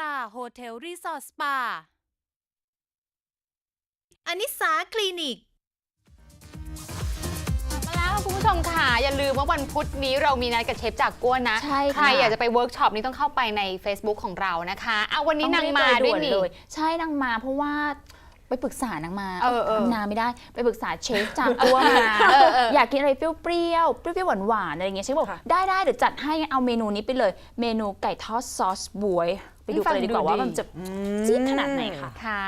นันตราโฮเทลรีสอร์ทสปาอนิสาคลินิกมาแล้วคุณผู้ชมค่ะ อย่าลืมว่าวันพุธนี้เรามีนัดกับเชฟจากกัวนะ ใช่ค่ะ ใครอยากจะไปเวิร์กช็อปนี้ต้องเข้าไปใน Facebook ของเรานะคะเอาวันนี้นางมาต้อด้วยรีบไปนี่เลยใช่นางมาเพราะว่าไปปรึกษานางมาเออเออทำนาไม่ได้ไปปรึกษาเชฟจากตัวมา เออเออ อยากกินอะไรเปรี้ยวๆเปรี้ยวๆหวานๆอะไรอย่างเงี้ยเชฟบอกได้ได้เดี๋ยวจัดให้งั้นเอาเมนูนี้ไปเลย เมนูไก่ทอดซอสบวยไป ดูกันเลยดีกว่าว่ามันจะจี๊ดขนาดไหนค่ะ ค่ะ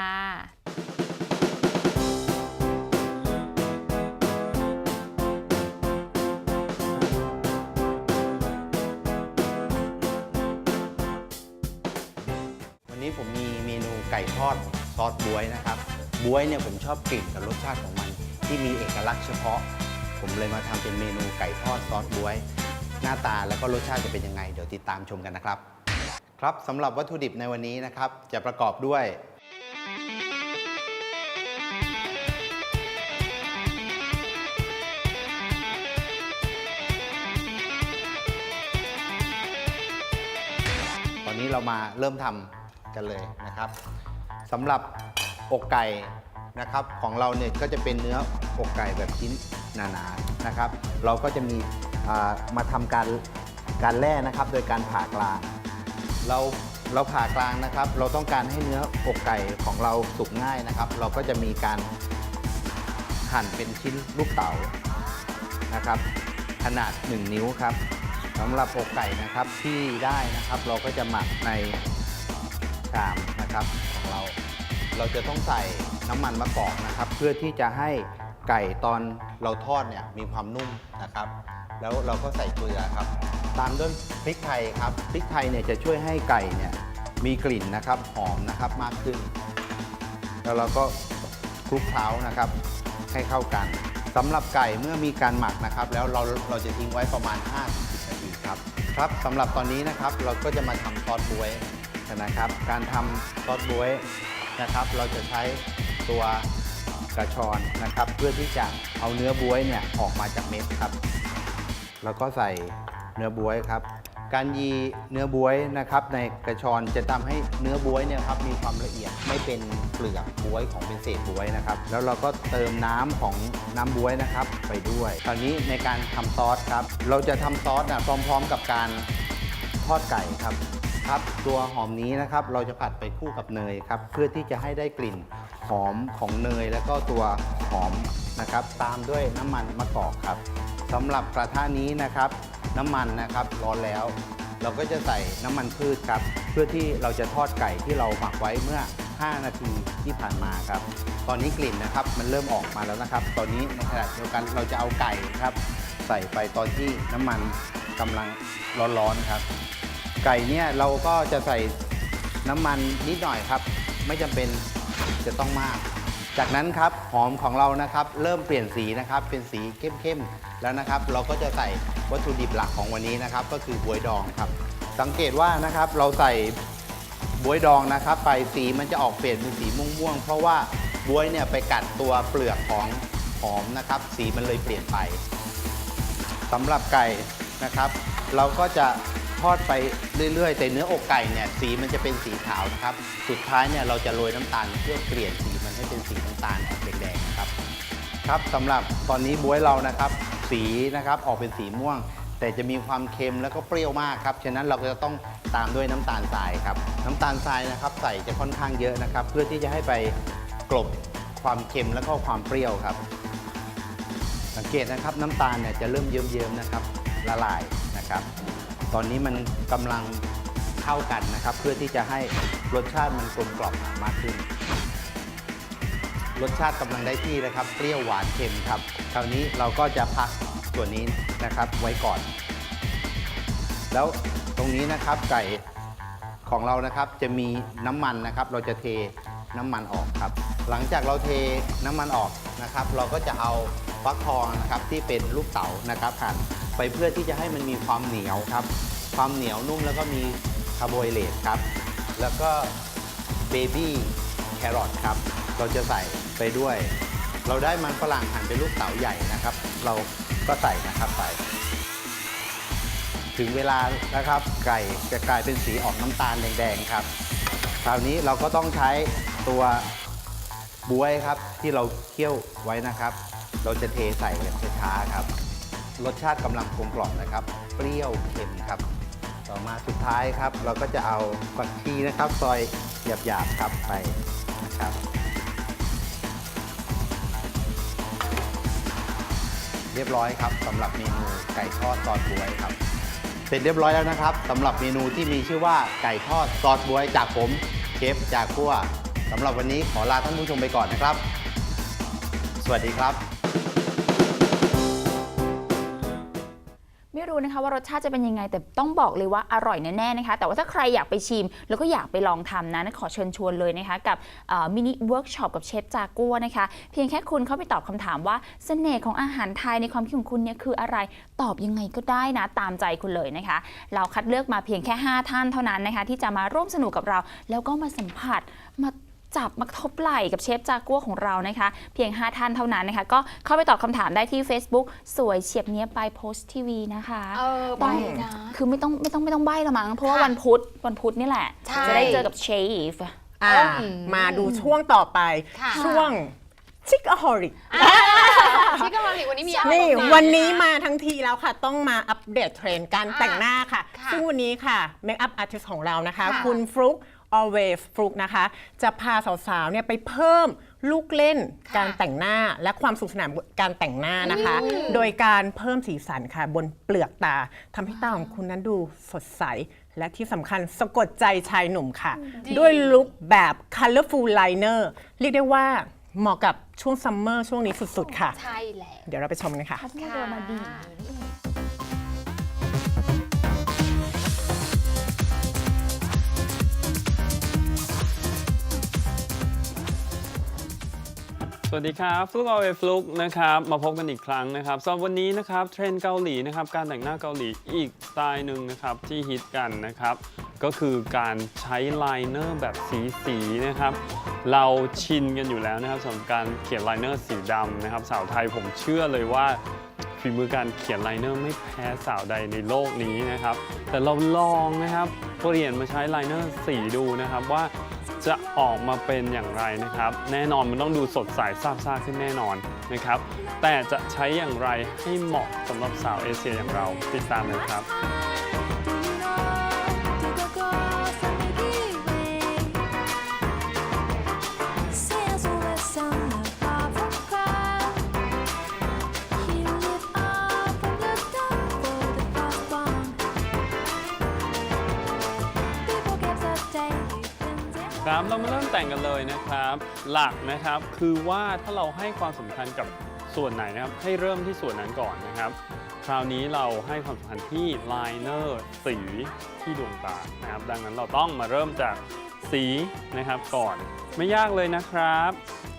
วันนี้ผมมีเมนูไก่ทอดซอสบวยนะครับบวยเนี่ยผมชอบกลิ่นกับรสชาติของมัน ที่มีเอกลักษณ์เฉพาะ ผมเลยมาทำเป็นเมนูไก่ทอดซอสบวย หน้าตาแล้วก็รสชาติจะเป็นยังไง เดี๋ยวติดตามชมกันนะครับ ครับสำหรับวัตถุดิบในวันนี้นะครับ จะประกอบด้วย ตอนนี้เรามาเริ่มทำกันเลยนะครับสำหรับอกไก่นะครับของเราเนี่ยก็จะเป็นเนื้ออกไก่แบบชิ้นหนาๆนะครับ เราก็จะมีามาทำการการแล่นะครับ โดยการผ่ากลาง เราเราผ่ากลางนะครับ เราต้องการให้เนื้ออกไก่ของเราสุกง่ายนะครับ เราก็จะมีการหั่นเป็นชิ้นลูกเต๋านะครับ ขนาด 1 นิ้วครับสำหรับอกไก่นะครับที่ได้นะครับ เราก็จะหมักในชามนะครับของเรา เราจะต้องใส่น้ำมันมะกอกนะครับ เพื่อที่จะให้ไก่ตอนเราทอดเนี่ยมีความนุ่มนะครับ แล้วเราก็ใส่เกลือครับ ตามด้วยพริกไทยครับ พริกไทยเนี่ยจะช่วยให้ไก่เนี่ยมีกลิ่นนะครับหอมนะครับมากขึ้น แล้วเราก็คลุกเคล้านะครับให้เข้ากันสำหรับไก่เมื่อมีการหมักนะครับ แล้วเราเราจะทิ้งไว้ประมาณ 5-10นาทีครับครับสำหรับตอนนี้นะครับเราก็จะมาทำซอสบวยนนะครับ การทำซอสบวยนะครับ เราจะใช้ตัวกระชอนนะครับ เพื่อที่จะเอาเนื้อบวยเนี่ยออกมาจากเม็ดครับ แล้วก็ใส่ เนื้อบวยครับ การยีเนื้อบวยนะครับในกระชอนจะทำให้เนื้อบวยเนี่ยครับมีความละเอียดไม่เป็นเปลือกบวยของเป็นเศษบวยนะครับ แล้วเราก็เติมน้ำของน้ำบวยนะครับไปด้วยคราวนี้ในการทำซอสครับ เราจะทำซอสนะพร้อมๆกับการทอดไก่ครับครับตัวหอมนี้นะครับเราจะผัดไปคู่กับเนยครับเพื่อที่จะให้ได้กลิ่นหอมของเนยแล้วก็ตัวหอมนะครับ ตามด้วยน้ำมันมะกอกครับสำหรับกระทะนี้นะครับ น้ำมันนะครับ ร้อนแล้ว เราก็จะใส่น้ำมันพืชครับ เพื่อที่เราจะทอดไก่ที่เราหมักไว้เมื่อ 5 นาทีที่ผ่านมาครับ ตอนนี้กลิ่นนะครับมันเริ่มออกมาแล้วนะครับ ตอนนี้ในขณะเดียวกันเราจะเอาไก่ครับ ใส่ไปตอนที่น้ำมันกำลังร้อนๆครับ ไก่เนี่ยเราก็จะใส่น้ำมันนิดหน่อยครับ ไม่จำเป็นจะต้องมาก จากนั้นครับหอมของเรานะครับเริ่มเปลี่ยนสีนะครับเป็นสีเข้มๆแล้วนะครับ เราก็จะใส่วัตถุดิบหลักของวันนี้นะครับ ก็คือบวยดองครับ สังเกตว่านะครับเราใส่บวยดองนะครับ ไปสีมันจะออกเปลี่ยนเป็นสีม่วงๆเพราะว่าบวยเนี่ยไปกัดตัวเปลือกของหอมนะครับ สีมันเลยเปลี่ยนไปสำหรับไก่นะครับ เราก็จะทอดไปเรื่อยๆ แต่เนื้ออกไก่เนี่ยสีมันจะเป็นสีขาวนะครับ สุดท้ายเนี่ยเราจะโรยน้ำตาลเพื่อเปลี่ยนสี มันให้เป็นสีน้ำตาลออกแดงๆนะครับครับสำหรับตอนนี้บวยเรานะครับ สีนะครับออกเป็นสีม่วง แต่จะมีความเค็มแล้วก็เปรี้ยวมากครับฉะนั้นเราก็จะต้องตามด้วยน้ำตาลทรายครับน้ำตาลทรายนะครับใส่จะค่อนข้างเยอะนะครับ เพื่อที่จะให้ไปกลบความเค็มแล้วก็ความเปรี้ยวครับ สังเกตนะครับน้ำตาลเนี่ยจะเริ่มเยิ้มๆนะครับละลายนะครับ ตอนนี้มันกำลังเข้ากันนะครับ เพื่อที่จะให้รสชาติมันกลมกล่อมมากขึ้น รสชาติกำลังได้ที่นะครับ เปรี้ยวหวานเค็มครับ คราวนี้เราก็จะพักส่วนนี้นะครับไว้ก่อน แล้วตรงนี้นะครับไก่ของเรานะครับจะมีน้ำมันนะครับ เราจะเทน้ำมันออกครับ หลังจากเราเทน้ำมันออกนะครับ เราก็จะเอาฟักทองนะครับที่เป็นลูกเต๋านะครับหั่นไปเพื่อที่จะให้มันมีความเหนียวครับ ความเหนียวนุ่มแล้วก็มีคาร์โบไฮเดรตครับ แล้วก็เบบี้แครอทครับ เราจะใส่ ไปด้วย เราได้มันฝรั่งหั่นเป็นลูกเต๋าใหญ่นะครับ เราก็ใส่นะครับใส่ถึงเวลานะครับ ไก่จะกลายเป็นสีออกน้ำตาลแดงๆครับ คราวนี้เราก็ต้องใช้ตัวบวยครับที่เราเคี่ยวไว้นะครับ เราจะเทใส่แบบช้าๆครับ รสชาติกำลังกลมกล่อมนะครับ เปรี้ยวเค็มครับ ต่อมาสุดท้ายครับ เราก็จะเอาผักชีนะครับ ซอยหยาบๆครับไปนะครับ เรียบร้อยครับสำหรับเมนูไก่ทอดซอสบวยครับ เสร็จเรียบร้อยแล้วนะครับสำหรับเมนูที่มีชื่อว่าไก่ทอดซอสบวยจากผมเชฟจากกัวสำหรับวันนี้ขอลาท่านผู้ชมไปก่อนนะครับ สวัสดีครับ ไม่รู้นะคะว่ารสชาติจะเป็นยังไงแต่ต้องบอกเลยว่าอร่อยแน่ๆนะคะ แต่ว่าถ้าใครอยากไปชิม แล้วก็อยากไปลองทำนะขอเชิญชวนเลยนะคะ กับมินิเวิร์กช็อปกับเชฟจากัวนะคะ เพียงแค่คุณเข้าไปตอบคำถามว่าเสน่ห์ของอาหารไทยในความคิดของคุณเนี่ยคืออะไรตอบยังไงก็ได้นะตามใจคุณเลยนะคะ เราคัดเลือกมาเพียงแค่ 5 ท่านเท่านั้นนะคะ ที่จะมาร่วมสนุกกับเรา แล้วก็มาสัมผัสมา จับมาทบไหล่กับเชฟจากัวของเรานะคะ เพียง 5 ท่านเท่านั้นนะคะ ก็เข้าไปตอบคำถามได้ที่ Facebook สวยเฉียบเนี้ยบายโพสทีวีนะคะเออต้ไปองนะ คือไม่ต้องไม่ต้องไม่ต้องใบ้ละมั้งเพราะว่าค่ะวันพุธวันพุธนี่แหละ ใช่ จะได้เจอกับเชฟ อ่าอืมมาดูช่วงต่อไป ค่ะ ช่วงชิคอฮอริก ชิคกี้พายวันนี้มีอะไรนี่ บ้างวันนี้มาทั้งทีแล้วค่ะ ต้องมาอัปเดตเทรนด์การอ่าแต่งหน้าค่ะ ค่ะซึ่งวันนี้ค่ะเมคอัพอาร์ติสของเรานะคะ ค่ะคุณฟลุก always ฟลุกนะคะ จะพาสาวๆเนี่ยไปเพิ่มลูกเล่นค่ะการแต่งหน้าและความสุขสนานการแต่งหน้านะคะ โดยการเพิ่มสีสันค่ะ บนเปลือกตาทำให้ตาของคุณนั้นดูสดใส และที่สำคัญสะกดใจชายหนุ่มค่ะด้วยลุคแบบ colorful liner เรียกได้ว่าเหมาะกับช่วงซัมเมอร์ช่วงนี้สุดๆค่ะ ใช่แล้วเดี๋ยวเราไปชมกันค่ะ พัฒนาตัวมาดี สวัสดีครับฟลุกเอาเวฟลุกนะครับมาพบกันอีกครั้งนะครับสำหรับวันนี้นะครับเทรนด์เกาหลีนะครับการแต่งหน้าเกาหลีอีกสไตล์หนึ่งนะครับที่ฮิตกันนะครับก็คือการใช้ไลเนอร์แบบสีสีๆนะครับเราชินกันอยู่แล้วนะครับสำหรับการเขียนไลเนอร์สีดำนะครับสาวไทยผมเชื่อเลยว่าฝีมือการเขียนไลเนอร์ไม่แพ้สาวใดในโลกนี้นะครับแต่เราลองนะครับเปลี่ยนมาใช้ไลเนอร์สีดูนะครับว่า จะออกมาเป็นอย่างไรนะครับ แน่นอนมันต้องดูสดใสซาบซ่าขึ้นแน่นอนนะครับ แต่จะใช้อย่างไรให้เหมาะสำหรับสาวเอเชียอย่างเราติดตามเลยครับ ครับ เรามาเริ่มแต่งกันเลยนะครับ หลักนะครับคือว่าถ้าเราให้ความสำคัญกับส่วนไหนนะครับให้เริ่มที่ส่วนนั้นก่อนนะครับ คราวนี้เราให้ความสำคัญที่ไลเนอร์สีที่ดวงตานะครับ ดังนั้นเราต้องมาเริ่มจากสีนะครับก่อนไม่ยากเลยนะครับ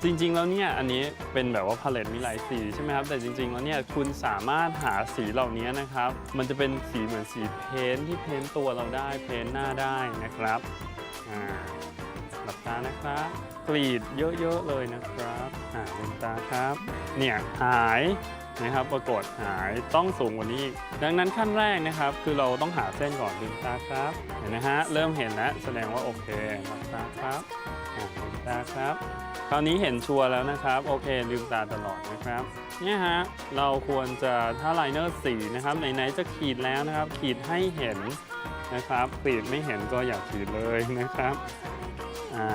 จริงๆแล้วเนี่ยอันนี้เป็นแบบว่าพาเลตมีหลายสีใช่ไหมครับแต่จริง ๆ แล้วเนี่ยคุณสามารถหาสีเหล่านี้นะครับ มันจะเป็นสีเหมือนสีเพ้นท์ที่เพ้นท์ตัวเราได้เพ้นท์หน้าได้นะครับอ่าหลับ ตานะครับ กรีดเยอะๆเลยนะครับอ่าลืมตาครับ เนี่ยหายนะครับปรากฏหายต้องสูงกว่านี้ ดังนั้นขั้นแรกนะครับ คือเราต้องหาเส้นก่อนลืมตาครับ เห็นนะฮะเริ่มเห็นแล้วแสดงว่าโอเคลับตาครับลืมตาครับคราวนี้เห็นชัวร์แล้วนะครับ โอเคลืมตาตลอดนะครับเนี่ยฮะเราควรจะถ้าไลเนอร์สีนะครับไหนๆจะขีดแล้วนะครับ ขีดให้เห็นนะครับขีดไม่เห็นก็อย่าขีดเลยนะครับ อ่า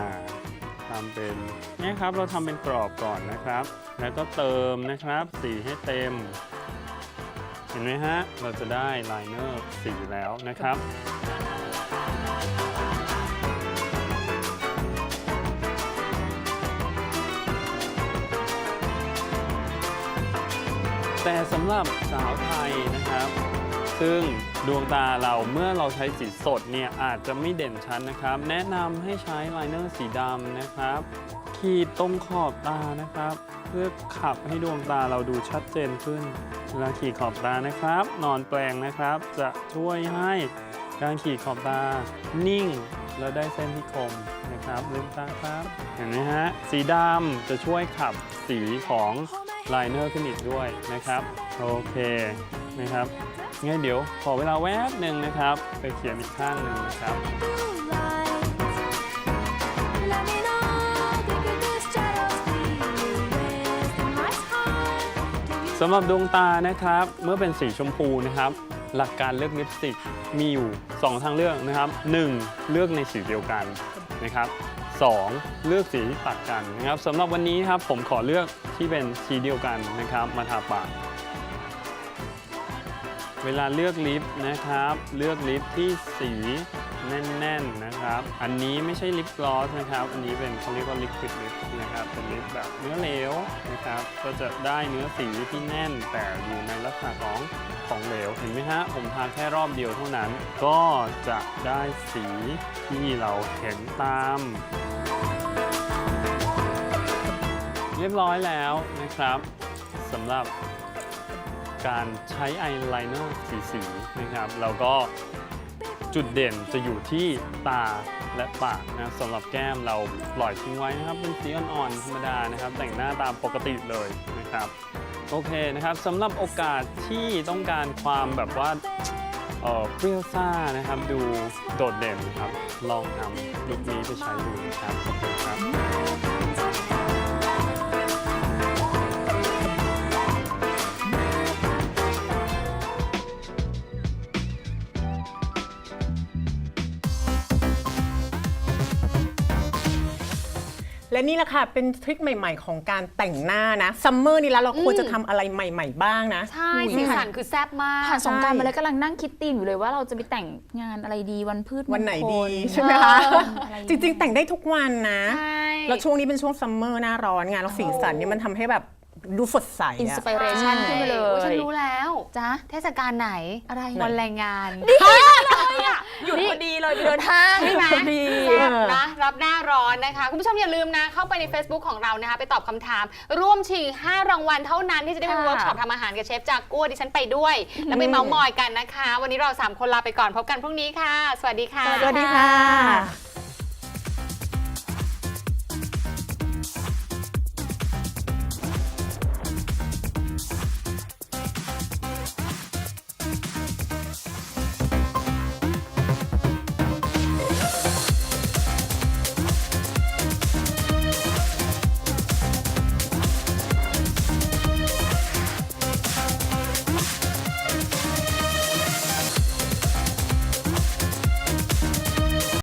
ทำเป็นนี่ครับเราทำเป็นกรอบก่อนนะครับ แล้วก็เติมนะครับสีให้เต็ม เห็นไหมฮะ เราจะได้ไลเนอร์สีแล้วนะครับแต่สำหรับสาวไทยนะครับ ซึ่ง ดวงตาเราเมื่อเราใช้สีสดเนี่ยอาจจะไม่เด่นชัดนะครับ แนะนำให้ใช้ไลเนอร์สีดำนะครับ ขีดตรงขอบตานะครับ เพื่อขับให้ดวงตาเราดูชัดเจนขึ้นเวลาขีดขอบตานะครับ นอนแปลงนะครับ จะช่วยให้การขีดขอบตานิ่งแล้วได้เส้นที่คมนะครับลืมตาครับ เห็นไหมฮะ สีดำจะช่วยขับสีของไลเนอร์ขึ้นอีกด้วยนะครับ โอเค นะครับงั้นเดี๋ยวขอเวลาแวบหนึ่งนะครับ ไปเขียนอีกข้างหนึ่งนะครับ สำหรับดวงตานะครับ เมื่อเป็นสีชมพูนะครับ หลักการเลือกลิปสติกมีอยู่ 2 ทางเลือกนะครับ 1. เลือกในสีเดียวกันนะครับ 2. เลือกสีที่ตัดกันนะครับสำหรับวันนี้ครับผมขอเลือกที่เป็นสีเดียวกันนะครับ มาทาปาก เวลาเลือกลิปนะครับ เลือกลิปที่สีแน่นๆนะครับ อันนี้ไม่ใช่ลิปกลอสนะครับ อันนี้เป็นเขาเรียกว่าลิควิดลิปนะครับ เป็นลิปแบบเนื้อเหลวนะครับ ก็จะได้เนื้อสีที่แน่น แต่อยู่ในลักษณะของของเหลว เห็นไหมฮะ ผมทาแค่รอบเดียวเท่านั้น ก็จะได้สีที่เราเห็นตามเรียบร้อยแล้วนะครับสำหรับ การใช้อายไลเนอร์สีสีนะครับแล้วก็จุดเด่นจะอยู่ที่ตาและปากนะสำหรับแก้มเราปล่อยทิ้งไว้นะครับ เป็นสีอ่อนๆธรรมดานะครับ แต่งหน้าตามปกติเลยนะครับโอเคนะครับสำหรับโอกาสที่ต้องการความแบบว่าเออเปรี้ยวซ่านะครับ ดูโดดเด่นนะครับ ลองนำลุคนี้ไปใช้ดูนะครับขอบคุณครับ และนี่แหละค่ะ เป็นทริคใหม่ ๆ ของการแต่งหน้านะซัมเมอร์นี้แล้วเราควรจะทำอะไรใหม่ ๆ บ้างนะ ใช่สีสันคือแซ่บมาก ผ่านสงกรารใช่มาแล้วกำลังนั่งคิดธีมอยู่เลยว่าเราจะไปแต่งงานอะไรดีวันพืชวันไหนมงคดีลใช่ไหมคะ เอออะไรดีจริง ๆ แต่งได้ทุกวันนะ ใช่ แล้วช่วงนี้เป็นช่วงซัมเมอร์หน้าร้อนไงแล้วสีสันเนี่ยมันทำให้แบบดูสดใสอินอะสปิเรชันขึ้นไปเลโอ้ยฉันรู้แล้วจ้าเทศกาลไหน อะไรวันแรงงาน หยุดพอดีเลยไปเดินห้างใช่ไหมพอดีแซ่บนะรับหน้าร้อนนะคะ คุณผู้ชมอย่าลืมนะ เข้าไปใน Facebook ของเรานะคะ ไปตอบคำถาม ร่วมชิง 5 รางวัลเท่านั้นที่จะได้ไปค่ะ เวิร์กช็อปทำอาหารกับเชฟจากกัวดิฉันไปด้วย แล้วไปเมาส์มอยกันนะคะ วันนี้เรา 3 คนลาไปก่อนพบกันพรุ่งนี้ค่ะ สวัสดีค่ะ สวัสดีค่ะ